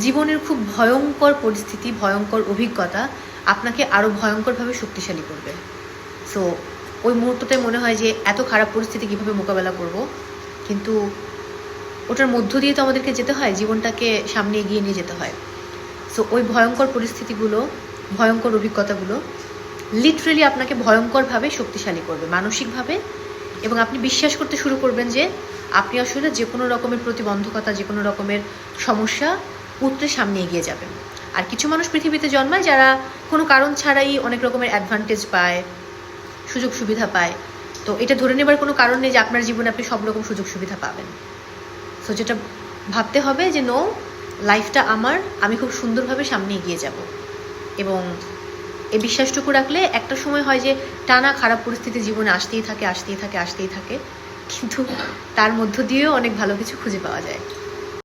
জীবনের খুব ভয়ঙ্কর পরিস্থিতি, ভয়ঙ্কর অভিজ্ঞতা আপনাকে আরও ভয়ঙ্করভাবে শক্তিশালী করবে। সো ওই মুহূর্তটায় মনে হয় যে এত খারাপ পরিস্থিতি কীভাবে মোকাবেলা করব? কিন্তু ওটার মধ্য দিয়ে তো আমাদেরকে যেতে হয়, জীবনটাকে সামনে এগিয়ে নিয়ে যেতে হয়। সো ওই ভয়ঙ্কর পরিস্থিতিগুলো, ভয়ঙ্কর অভিজ্ঞতাগুলো লিটারেলি আপনাকে ভয়ঙ্করভাবে শক্তিশালী করবে, মানসিকভাবে। এবং আপনি বিশ্বাস করতে শুরু করবেন যে আপনি আসলে যে কোনো রকমের প্রতিবন্ধকতা, যে কোনো রকমের সমস্যা উত্তরে সামনে এগিয়ে যাবে। আর কিছু মানুষ পৃথিবীতে জন্মায় যারা কোনো কারণ ছাড়াই অনেক রকমের অ্যাডভান্টেজ পায়, সুযোগ সুবিধা পায়। তো এটা ধরে নেবার কোনো কারণ নেই যে আপনার জীবনে আপনি সব রকম সুযোগ সুবিধা পাবেন। সো যেটা ভাবতে হবে যে নো লাইফটা আমার, আমি খুব সুন্দরভাবে সামনে এগিয়ে যাব। এবং এই বিশ্বাসটুকু রাখলে একটা সময় হয় যে টানা খারাপ পরিস্থিতি জীবনে আসতেই থাকে আসতেই থাকে আসতেই থাকে। কিন্তু তার মধ্য দিয়েও অনেক ভালো কিছু খুঁজে পাওয়া যায়।